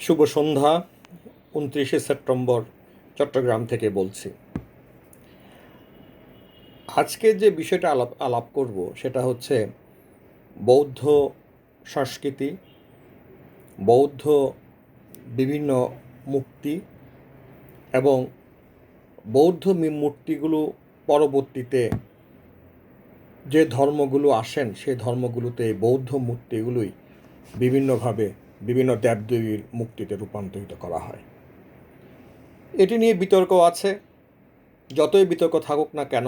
শুভ সন্ধ্যা, উনত্রিশে সেপ্টেম্বর, চট্টগ্রাম থেকে বলছি। আজকে যে বিষয়টা আলাপ আলাপ করব সেটা হচ্ছে বৌদ্ধ সংস্কৃতি, বৌদ্ধ বিভিন্ন মূর্তি এবং বৌদ্ধ মূর্তিগুলো পরবর্তীতে যে ধর্মগুলো আসেন সেই ধর্মগুলোতে বৌদ্ধ মূর্তিগুলোই বিভিন্নভাবে বিভিন্ন দেবদেবীর মুক্তিতে রূপান্তরিত করা হয়। এটি নিয়ে বিতর্ক আছে। যতই বিতর্ক থাকুক না কেন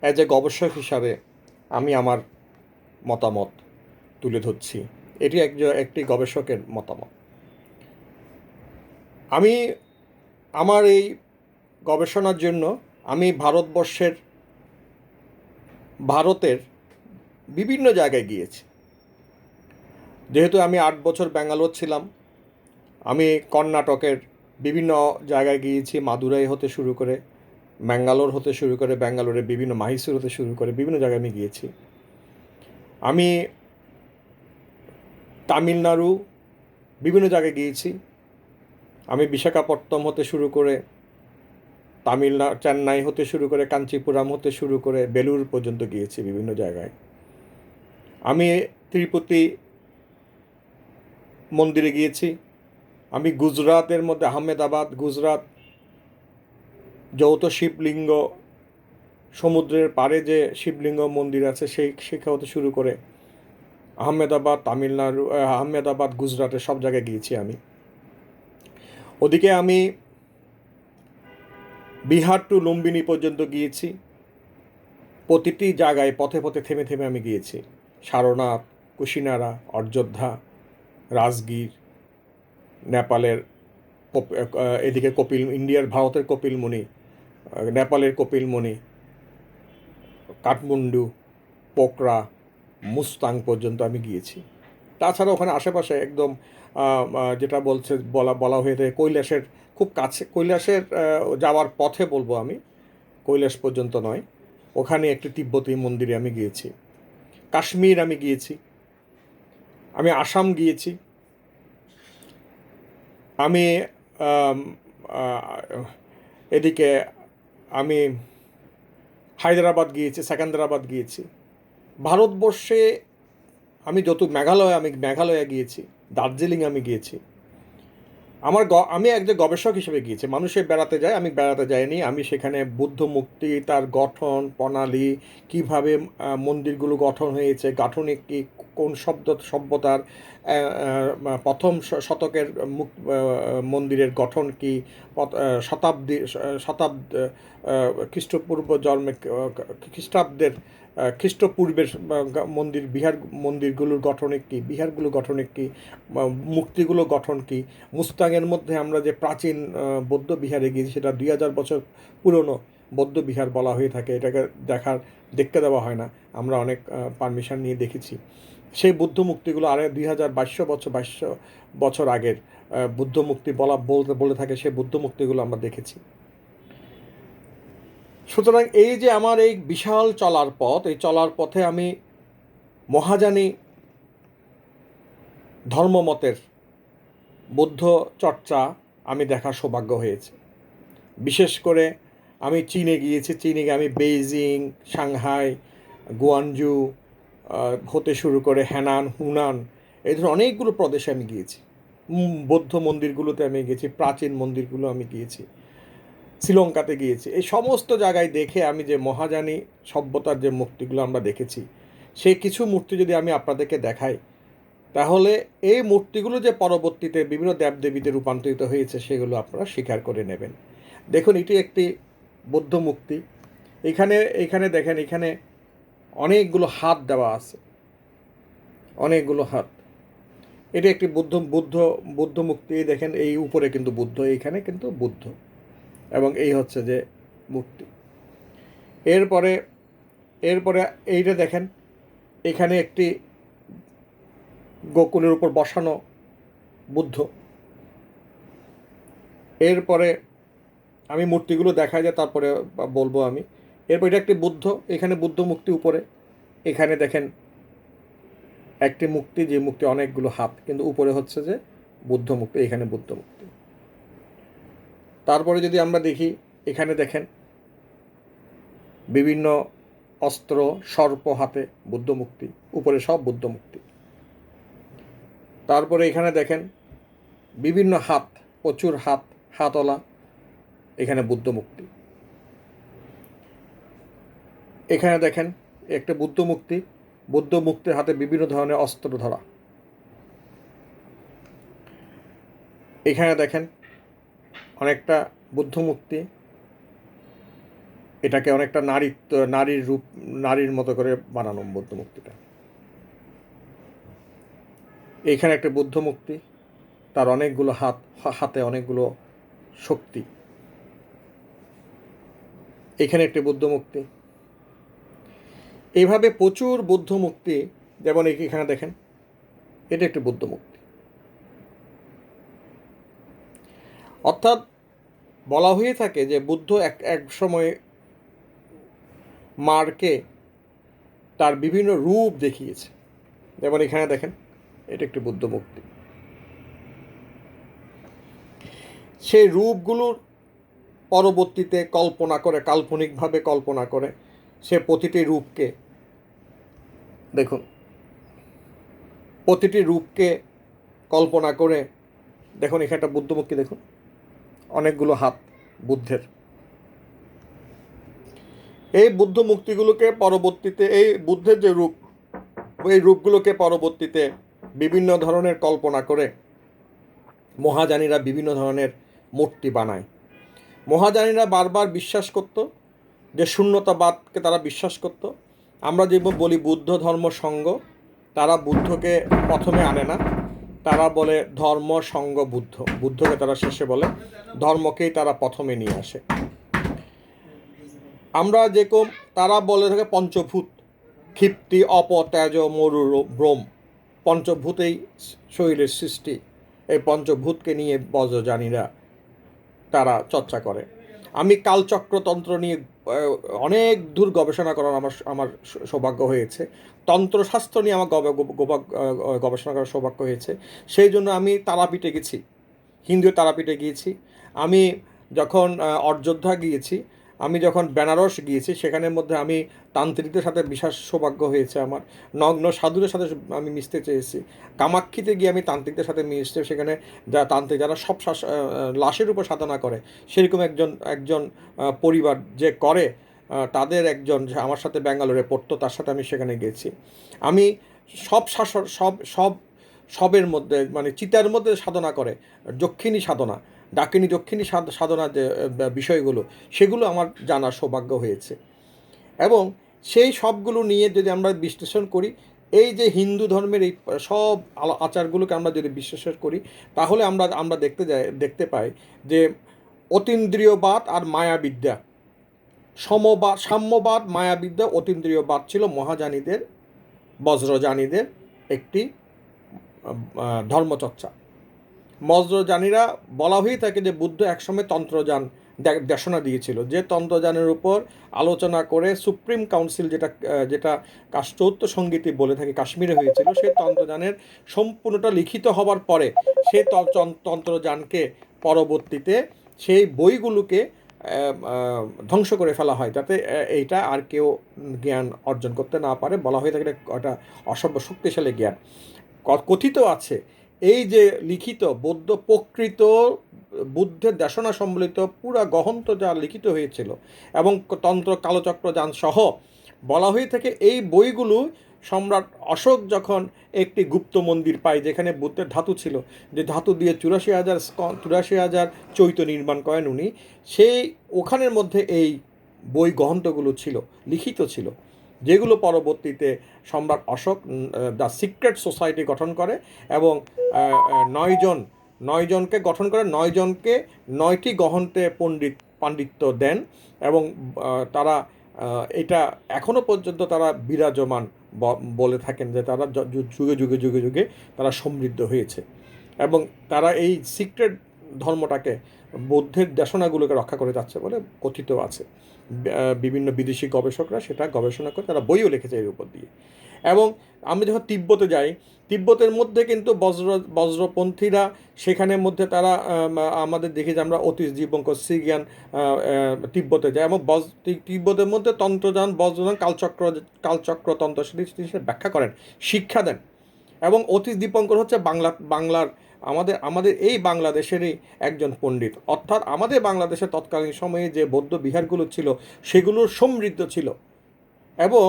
অ্যাজ এ গবেষক হিসাবে আমি আমার মতামত তুলে ধরছি। এটি একজন একটি গবেষকের মতামত। আমি আমার এই গবেষণার জন্য আমি ভারতবর্ষের, ভারতের বিভিন্ন জায়গায় গিয়েছি। যেহেতু আমি আট বছর ব্যাঙ্গালোর ছিলাম, আমি কর্ণাটকের বিভিন্ন জায়গায় গিয়েছি, মাদুরাই হতে শুরু করে ব্যাঙ্গালোর হতে শুরু করে ব্যাঙ্গালোরে বিভিন্ন মাহিসুর হতে শুরু করে বিভিন্ন জায়গায় আমি গিয়েছি। আমি তামিলনাড়ু বিভিন্ন জায়গায় গিয়েছি। আমি বিশাখাপট্টম হতে শুরু করে তামিলনাড়ু চেন্নাই হতে শুরু করে, কাঞ্চিপুরাম হতে শুরু করে বেলুর পর্যন্ত গিয়েছি বিভিন্ন জায়গায়। আমি তিরুপতি মন্দিরে গিয়েছি। আমি গুজরাতের মধ্যে, আহমেদাবাদ, গুজরাত, যৌথ শিবলিঙ্গ, সমুদ্রের পাড়ে যে শিবলিঙ্গ মন্দির আছে, সেই সেখান হতে শুরু করে আহমেদাবাদ, তামিলনাড়ু আহমেদাবাদ, গুজরাটের সব জায়গায় গিয়েছি আমি। ওদিকে আমি বিহার টু লুম্বিনী পর্যন্ত গিয়েছি। প্রতিটি জায়গায় পথে পথে থেমে থেমে আমি গিয়েছি। সারনাথ, কুশিনারা, অযোধ্যা রাজগীর নেপালের এদিকে কপিল ইন্ডিয়ার ভারতের আহ, নেপালের কপিলমুনি কাঠমান্ডু পোকরা মুস্তাং পর্যন্ত আমি গিয়েছি। তাছাড়া ওখানে আশেপাশে একদম যেটা বলছে বলা বলা হয়ে থাকে কৈলাসের খুব কাছে কৈলাসের যাওয়ার পথে বলব আমি কৈলাস পর্যন্ত নয় ওখানে একটি তিব্বতী মন্দিরে আমি গিয়েছি। কাশ্মীর আমি গিয়েছি। আমি আসাম গিয়েছি। আমি এদিকে আমি হায়দ্রাবাদ গিয়েছি, সেকেন্দ্রাবাদ গিয়েছি। ভারতবর্ষে আমি যত মেঘালয়, আমি মেঘালয়ে গিয়েছি, দার্জিলিং আমি গিয়েছি। আমার আমি একজন গবেষক হিসেবে গিয়েছি। মানুষে বেড়াতে যায়, আমি বেড়াতে যাইনি। আমি সেখানে বুদ্ধ মূর্তি তার গঠন, প্রণালী, কীভাবে মন্দিরগুলো গঠন হয়েছে, গাঠনিক কি কোন শব্দ সভ্যতার প্রথম শতকের আহ, মন্দিরের গঠন কি? শতাব্দী শতাব্দ খ্রিস্টপূর্ব জন্মে খ্রিস্টাব্দের খ্রিস্টপূর্বের মন্দির বিহার মন্দিরগুলোর গঠনে কি? বিহারগুলো গঠনে কি? বা মূর্তিগুলো গঠন কি? মুস্তাংয়ের মধ্যে আমরা যে প্রাচীন বৌদ্ধ বিহারে গিয়েছি সেটা দুই হাজার বছর পুরনো বৌদ্ধ বিহার বলা হয়ে থাকে। এটাকে দেখার দেখতে দেওয়া হয় না। আমরা অনেক পারমিশন নিয়ে দেখেছি। সেই বুদ্ধ মূর্তিগুলো আরে দুই হাজার বাইশশো বছর বাইশশো বছর আগের বুদ্ধ মুক্তি বলা, বলতে, বলে থাকে সেই বুদ্ধ মুক্তিগুলো আমরা দেখেছি। সুতরাং এই যে আমার এই বিশাল চলার পথ, এই চলার পথে আমি মহাজানী ধর্মমতের বুদ্ধ চর্চা আমি দেখার সৌভাগ্য হয়েছে। বিশেষ করে আমি চীনে গিয়েছি, চীনে গিয়ে আমি বেইজিং, সাংহাই, গুয়ানজু হতে শুরু করে হ্যানান হুনান, এই ধরনের অনেকগুলো প্রদেশে আমি গিয়েছি। বৌদ্ধ মন্দিরগুলোতে আমি গিয়েছি, প্রাচীন মন্দিরগুলো আমি গিয়েছি, শ্রীলঙ্কাতে গিয়েছি। এই সমস্ত জায়গায় দেখে আমি যে মহাজানী সভ্যতার যে মূর্তিগুলো আমরা দেখেছি, সেই কিছু মূর্তি যদি আমি আপনাদেরকে দেখাই, তাহলে এই মূর্তিগুলো যে পরবর্তীতে বিভিন্ন দেবদেবীতে রূপান্তরিত হয়েছে, সেগুলো আপনারা স্বীকার করে নেবেন। দেখুন, এটি একটি বৌদ্ধ মূর্তি। এখানে এখানে দেখেন, এখানে অনেকগুলো হাত দেওয়া আছে। অনেকগুলো হাত। এটি একটি বুদ্ধ বুদ্ধ বুদ্ধ মূর্তি দেখেন, এই উপরে কিন্তু বুদ্ধ, এইখানে কিন্তু বুদ্ধ। এবং এই হচ্ছে যে মূর্তি। এরপরে এরপরে এইটা দেখেন, এখানে একটি গোকুলের উপর বসানো বুদ্ধ। এরপরে আমি মূর্তিগুলো দেখা যায় তারপরে বলব আমি। এরপর এটা একটি বুদ্ধ, এখানে বুদ্ধ মূর্তি উপরে। এখানে দেখেন একটি মুক্তি, যে মুক্তি অনেকগুলো হাত, কিন্তু উপরে হচ্ছে যে বুদ্ধ মুক্তি, এখানে বুদ্ধ মুক্তি। তারপরে যদি আমরা দেখি, এখানে দেখেন বিভিন্ন অস্ত্র, সর্প হাতে বুদ্ধ মুক্তি, উপরে সব বুদ্ধ মুক্তি। তারপরে এখানে দেখেন বিভিন্ন হাত, প্রচুর হাত, হাতলা, এখানে বুদ্ধ মুক্তি। এখানে দেখেন একটা বুদ্ধ মুক্তি। বুদ্ধ মুক্তির হাতে বিভিন্ন ধরনের অস্ত্র ধরা। এখানে দেখেন অনেকটা বুদ্ধ মুক্তি। এটাকে অনেকটা নারীত্ব, নারীর রূপ, নারীর মতো করে বানানো বুদ্ধ মুক্তিটা। এইখানে একটা বুদ্ধ মুক্তি। তার অনেকগুলো হাত, হাতে অনেকগুলো শক্তি। এখানে একটি বুদ্ধ মুক্তি। এইভাবে প্রচুর বুদ্ধ মুক্তি, যেমন এখানে দেখেন, এটা একটি বুদ্ধ মুক্তি। অর্থাৎ বলা হয়ে থাকে যে বুদ্ধ এক এক সময় মারকে তার বিভিন্ন রূপ দেখিয়েছে। যেমন এখানে দেখেন, এটা একটি বুদ্ধ মুক্তি। সেই রূপগুলোর পরবর্তীতে কল্পনা করে, কাল্পনিকভাবে কল্পনা করে, সে প্রতিটি রূপকে দেখুন, প্রতিটি রূপকে কল্পনা করে দেখুন, এখানে একটা বুদ্ধমুখী দেখুন, অনেকগুলো হাত বুদ্ধের। এই বুদ্ধ মুক্তিগুলোকে পরবর্তীতে, এই বুদ্ধের যে রূপ, এই রূপগুলোকে পরবর্তীতে বিভিন্ন ধরনের কল্পনা করে মহাজানীরা বিভিন্ন ধরনের মূর্তি বানায়। মহাজানীরা বারবার বিশ্বাস করত যে শূন্যতাবাদকে তারা বিশ্বাস করত আমরা যে বলি বুদ্ধ ধর্ম সঙ্গ, তারা বুদ্ধকে প্রথমে আনে না। তারা বলে ধর্ম সঙ্গ বুদ্ধ। বুদ্ধকে তারা শেষে বলে ধর্মকেই তারা প্রথমে নিয়ে আসে। আমরা যেরকম তারা বলে থাকে পঞ্চভূত, ক্ষিপ্তি অপ তেজ মরু, ব্রোম। পঞ্চভূতেই শরীরের সৃষ্টি। এই পঞ্চভূতকে নিয়ে বজ্রজানীরা তারা চর্চা করে। আমি কালচক্রতন্ত্র নিয়ে অনেক দূর গবেষণা করার আমার আমার সৌভাগ্য হয়েছে। তন্ত্রশাস্ত্র নিয়ে আমার গবেষণা করার সৌভাগ্য হয়েছে। সেই জন্য আমি তারাপীঠে গেছি। হিন্দু তারাপীঠে গিয়েছি। আমি যখন অযোধ্যা গিয়েছি আমি যখন বেনারস গিয়েছি, সেখানের মধ্যে আমি তান্ত্রিকদের সাথে বিশেষ সৌভাগ্য হয়েছে আমার। নগ্ন সাধুদের সাথে আমি মিশতে চেয়েছি। কামাক্ষিতে গিয়ে আমি তান্ত্রিকদের সাথে মিশতে, সেখানে যারা তান্ত্রিক, যারা সব লাশের উপর সাধনা করে, সেরকম একজন একজন পরিবার যে করে তাদের একজন আমার সাথে ব্যাঙ্গালোরে পড়তো, তার সাথে আমি সেখানে গেছি আমি সব শাসন, সব সব, সবের মধ্যে মানে চিতার মধ্যে সাধনা করে, যক্ষিণী সাধনা। ডাকিনী, দক্ষিণী সাধ- সাধনা যে বিষয়গুলো, সেগুলো আমার জানার সৌভাগ্য হয়েছে। এবং সেই সবগুলো নিয়ে যদি আমরা বিশ্লেষণ করি, এই যে হিন্দু ধর্মের এই সব আচারগুলোকে আমরা যদি বিশ্লেষণ করি, তাহলে আমরা আমরা দেখতে যাই, দেখতে পাই যে অতীন্দ্রিয়বাদ আর মায়াবিদ্যা সমবাদ সাম্যবাদ, মায়াবিদ্যা, অতীন্দ্রিয়বাদ ছিল মহাজানীদের, বজ্রজানীদের একটি ধর্মচর্চা। বজ্রজানীরা বলা হয়ে থাকে যে বুদ্ধ একসময় তন্ত্রযান দেশনা দিয়েছিল। যে তন্ত্রযানের উপর আলোচনা করে সুপ্রিম কাউন্সিল যেটা যেটা চৌদ্দ সঙ্গীতি বলে থাকে, কাশ্মীরে হয়েছিল, সেই তন্ত্রযানের সম্পূর্ণটা লিখিত হবার পরে সেই তন- তন্ত্রযানকে পরবর্তীতে সেই বইগুলোকে ধ্বংস করে ফেলা হয়, যাতে এইটা আর কেউ জ্ঞান অর্জন করতে না পারে। বলা হয়ে থাকে একটা অসভ্য শক্তিশালী জ্ঞান। কথিত আছে এই যে লিখিত বৌদ্ধ প্রকৃত বুদ্ধের দেশনা সম্বলিত পুরা গহন্ত যা লিখিত হয়েছিল এবং তন্ত্র, কালচক্র, যান সহ বলা হয়ে থাকে, এই বইগুলো সম্রাট অশোক যখন একটি গুপ্ত মন্দির পায় যেখানে বুদ্ধের ধাতু ছিল, যে ধাতু দিয়ে চুরাশি হাজার চুরাশি হাজার চৈত্য নির্মাণ করেন উনি, সেই ওখানের মধ্যে এই বই গ্রন্থগুলো ছিল, লিখিত ছিল। যেগুলো পরবর্তীতে সম্রাট অশোক দ্য সিক্রেট সোসাইটি গঠন করে এবং নয়জন নয়জনকে গঠন করে নয়জনকে নয়টি গ্রন্থে পণ্ডিত, পাণ্ডিত্য দেন এবং তারা এটা এখনও পর্যন্ত তারা বিরাজমান বলে থাকেন যে তারা যুগে যুগে যুগে যুগে তারা সমৃদ্ধ হয়েছে। এবং তারা এই সিক্রেট ধর্মটাকে বৌদ্ধের দেশনাগুলোকে রক্ষা করে যাচ্ছে বলে কথিত আছে বিভিন্ন বিদেশি গবেষকরা সেটা গবেষণা করে তারা বইও লিখেছে এর উপর দিয়ে এবং আমি যখন তিব্বতে যাই তিব্বতের মধ্যে কিন্তু বজ্র বজ্রপন্থীরা সেখানের মধ্যে তারা আমাদের দেখি যে আমরা অতীশ দীপঙ্কর সিগিয়ান তিব্বতে যাই এবং বজ তিব্বতের মধ্যে তন্ত্রযান বজ্রযান কালচক্র কালচক্র তন্ত্র সেটি ব্যাখ্যা করেন শিক্ষা দেন এবং অতীশ দীপঙ্কর হচ্ছে বাংলা বাংলার আমাদের আমাদের এই বাংলাদেশেরই একজন পণ্ডিত। অর্থাৎ আমাদের বাংলাদেশের তৎকালীন সময়ে যে বৌদ্ধ বিহারগুলো ছিল, সেগুলো সমৃদ্ধ ছিল। এবং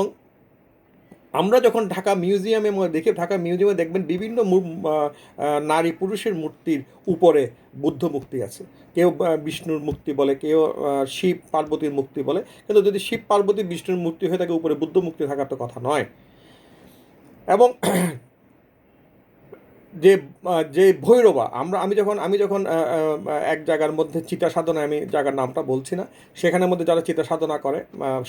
আমরা যখন ঢাকা মিউজিয়ামে দেখি ঢাকা মিউজিয়ামে দেখবেন বিভিন্ন নারী পুরুষের মূর্তির উপরে বুদ্ধ মূর্তি আছে। কেউ বিষ্ণুর মূর্তি বলে, কেউ শিব পার্বতীর মূর্তি বলে। কিন্তু যদি শিব, পার্বতী, বিষ্ণুর মূর্তি হয়ে থাকে, উপরে বুদ্ধ মূর্তি থাকার তো কথা নয়। এবং যে যে ভৈরবা, আমরা, আমি যখন আমি যখন এক জায়গার মধ্যে চিতা সাধনা আমি জায়গার নামটা বলছি না, সেখানের মধ্যে যারা চিতা সাধনা করে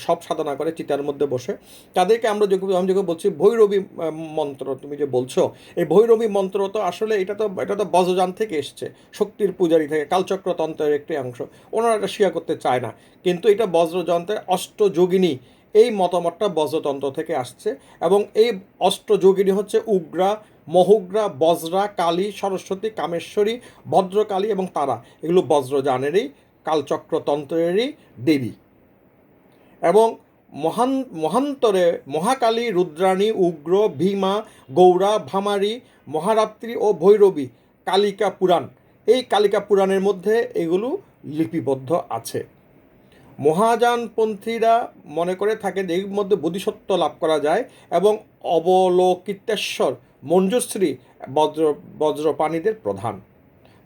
সব সাধনা করে চিতার মধ্যে বসে, তাদেরকে আমরা যখন আমি যখন বলছি ভৈরবী মন্ত্র তুমি যে বলছো, এই ভৈরবী মন্ত্র তো আসলে এটা তো এটা তো বজ্রযান থেকে এসছে, শক্তির পূজারি থেকে কালচক্রতন্ত্রের একটি অংশ, ওনারা এটা স্বীকার করতে চায় না, কিন্তু এটা বজ্রযন্ত্রের অষ্টযোগিনী, এই মতামতটা বজ্রতন্ত্র থেকে আসছে, এবং এই অষ্টযোগিনী হচ্ছে উগ্রা মহুগ্রা, বজ্রা, কালী, সরস্বতী, কামেশ্বরী, ভদ্রকালী এবং তারা। এগুলো বজ্রযানেরই কালচক্রতন্ত্রেরই দেবী। এবং মহান, মহান্তরে মহাকালী, রুদ্রাণী, উগ্র, ভীমা, গৌরা, ভামারী, মহারাত্রি ও ভৈরবী, কালিকা পুরাণ। এই কালিকা পুরাণের মধ্যে এগুলো লিপিবদ্ধ আছে। মহাযানপন্থীরা মনে করে থাকেন যে এর মধ্যে বোধিসত্ত্ব লাভ করা যায় এবং অবলোকিতেশ্বর মঞ্জুশ্রী বজ্র, বজ্রপাণীদের প্রধান।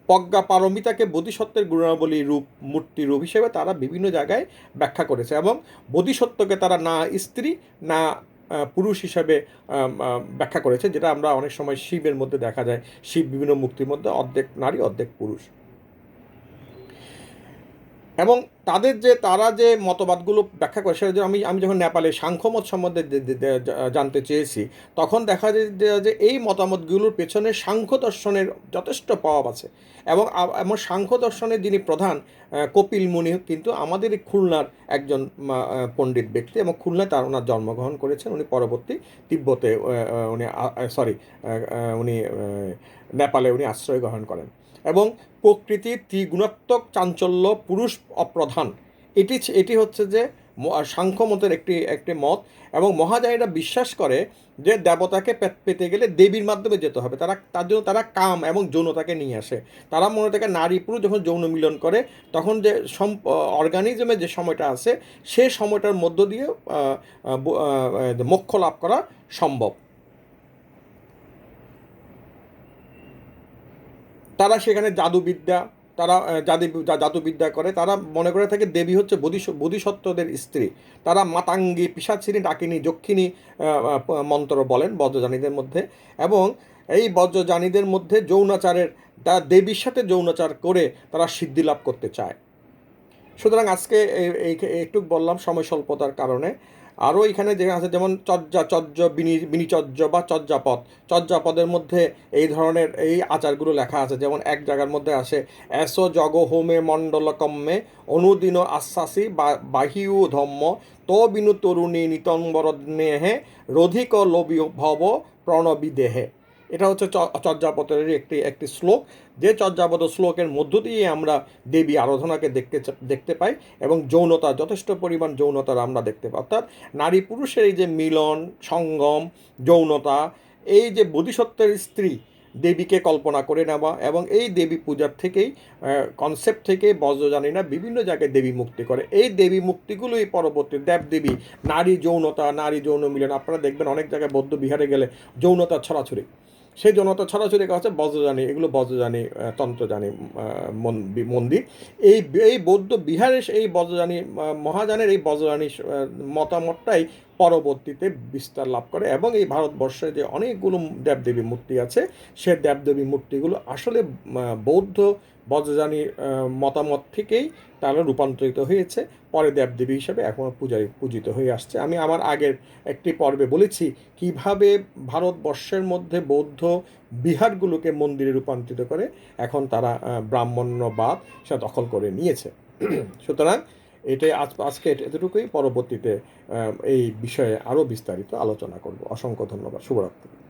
প্রজ্ঞা পারমিতাকে বোধিসত্ত্বের গুণাবলী রূপ, মূর্তি রূপ হিসেবে তারা বিভিন্ন জায়গায় ব্যাখ্যা করেছে এবং বোধিসত্ত্বকে তারা না স্ত্রী, না পুরুষ হিসাবে ব্যাখ্যা করেছে, যেটা আমরা অনেক সময় শিবের মধ্যে দেখা যায়। শিব বিভিন্ন মুক্তির মধ্যে অর্ধেক নারী, অর্ধেক পুরুষ। এবং তাদের যে, তারা যে মতবাদগুলো ব্যাখ্যা করে, সেটা আমি আমি যখন নেপালে সাংখ্যমত সম্বন্ধে জানতে চেয়েছি, তখন দেখা যায় যে- এই মতামতগুলোর পেছনে সাংখ্য দর্শনের যথেষ্ট প্রভাব আছে। এবং এবং সাংখ্য দর্শনের যিনি প্রধান কপিল মুনি কিন্তু আমাদের খুলনার একজন পণ্ডিত ব্যক্তি এবং খুলনায় তার ওনার জন্মগ্রহণ করেছেন। উনি পরবর্তী তিব্বতে উনি সরি উনি নেপালে উনি আশ্রয় গ্রহণ করেন। এবং প্রকৃতির ত্রিগুণাত্মক চাঞ্চল্য, পুরুষ অপ্রধান। এটি এটি হচ্ছে যে সাংখ্যমতের একটি একটি মত এবং মহাজানীরা বিশ্বাস করে যে দেবতাকে পেতে গেলে দেবীর মাধ্যমে যেতে হবে। তারা, তার জন্য তারা কাম এবং যৌনতাকে নিয়ে আসে। তারা মনে থাকে নারী পুরুষ যখন যৌন মিলন করে, তখন যে সম অর্গানিজমের যে সময়টা আছে, সে সময়টার মধ্য দিয়ে মোক্ষ লাভ করা সম্ভব। তারা সেখানে জাদুবিদ্যা, তারা জাদু জাদুবিদ্যা করে। তারা মনে করে থাকে দেবী হচ্ছে বোধি বোধিসত্ত্বদের স্ত্রী। তারা মাতাঙ্গী, পিসাচিনী, ডাকিনী, যক্ষিণী মন্ত্র বলেন বজ্রজানীদের মধ্যে। এবং এই বজ্রজানীদের মধ্যে যৌনাচারের, তারা দেবীর সাথে যৌনাচার করে তারা সিদ্ধি লাভ করতে চায়। সুতরাং আজকে একটু বললাম সময় স্বল্পতার কারণে। আরও এখানে যে আছে, যেমন চর্যা, চর্য, বিনি, বিনিচর্য বা চর্যাপদ। চর্যাপদের মধ্যে এই ধরনের এই আচারগুলো লেখা আছে, যেমন এক জায়গার মধ্যে আসে, এস জগ হোমে মণ্ডল কম্মে অনুদিন আশ্বাসী বা বাহিউ ধম্ম, তো বিনু তরুণী নিতম্বর নেহে রধিক লবি ভব প্রণবী দেহে এটা হচ্ছে চর্যাপদের একটি একটি শ্লোক। যে চর্যাপদ শ্লোকের মধ্য দিয়ে আমরা দেবী আরাধনাকে দেখতে দেখতে পাই এবং যৌনতা, যথেষ্ট পরিমাণ যৌনতার আমরা দেখতে পাই। অর্থাৎ নারী পুরুষের এই যে মিলন, সঙ্গম, যৌনতা, এই যে বোধিসত্ত্বের স্ত্রী দেবীকে কল্পনা করে নেওয়া এবং এই দেবী পূজার থেকেই কনসেপ্ট থেকে বজ্রজানীরা বিভিন্ন জায়গায় দেবী মুক্তি করে। এই দেবী মুক্তিগুলোই পরবর্তী দেবদেবী, নারী যৌনতা, নারী যৌন মিলন। আপনারা দেখবেন অনেক জায়গায় বৌদ্ধ বিহারে গেলে যৌনতা ছড়াছড়ি। সেই জন্য তো ছড়াছড়ি কাছে বজ্রজানী এগুলো বজ্রজানী তন্ত্রজানী মন- মন্দির। এই এই বৌদ্ধ বিহারের এই বজ্রজানী মহাজানের এই বজ্রজানী মতামতটাই পরবর্তীতে বিস্তার লাভ করে এবং এই ভারতবর্ষে যে অনেকগুলো দেবদেবী মূর্তি আছে, সে দেবদেবী মূর্তিগুলো আসলে বৌদ্ধ বজ্রযানী মতামত থেকেই তারা রূপান্তরিত হয়েছে। পরে দেবদেবী হিসেবে এখনও পূজায় পূজিত হয়ে আসছে। আমি আমার আগের একটি পর্বে বলেছি কীভাবে ভারতবর্ষের মধ্যে বৌদ্ধ বিহারগুলোকে মন্দিরে রূপান্তরিত করে, এখন তারা ব্রাহ্মণ্যবাদ সেটা দখল করে নিয়েছে। সুতরাং এটাই আজ আজকে এতটুকুই। পরবর্তীতে এই বিষয়ে আরও বিস্তারিত আলোচনা করব। অসংখ্য ধন্যবাদ। শুভরাত্রি।